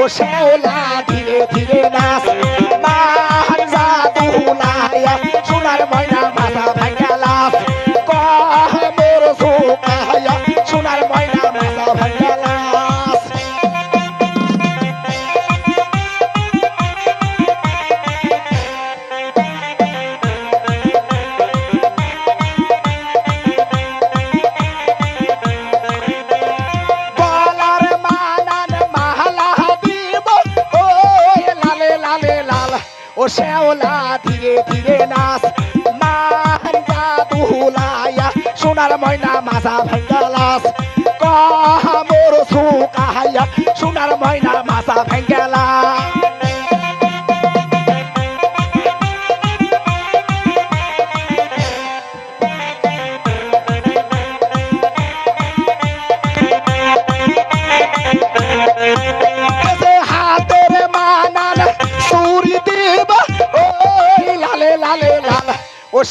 ও শ্যাওলা ধীরে ধীরে নাচ। মান জাদু লাইয়া সোনার ময়না মাথা ভাঙা লাস কমর সুকায়া সোনার ময়না ও শ্যাওলা ধীরে ধীরে নাচ। জাদু লাইয়া সোনার ময়না মাথা ভাঙ্গালাস কামর সুকাহায়া সোনার ময়না মাথা ভাঙ্গালা এসে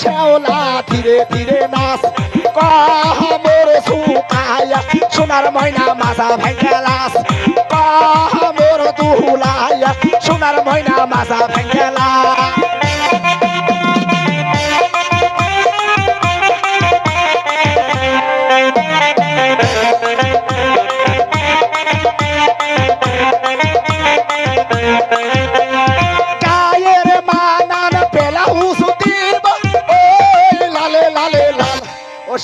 শ্যাওলা, ধীরে ধীরে নাচ। কামর সুকায়া সোনার ময়না মাথা ভাঙ্গালাস কামর দুহুলায়া, সোনার ময়না মাথা ভাঙ্গালা গায়ের ও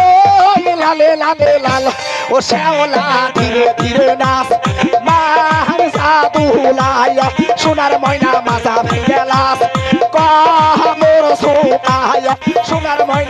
ওই লালে লালে ও শ্যাওলা ধীরে ধীরে নাচ। মান সাধু লাইয়া সোনার ময়না মাথা ভেঙে লাস। কামর সুকায়া সোনার ময়না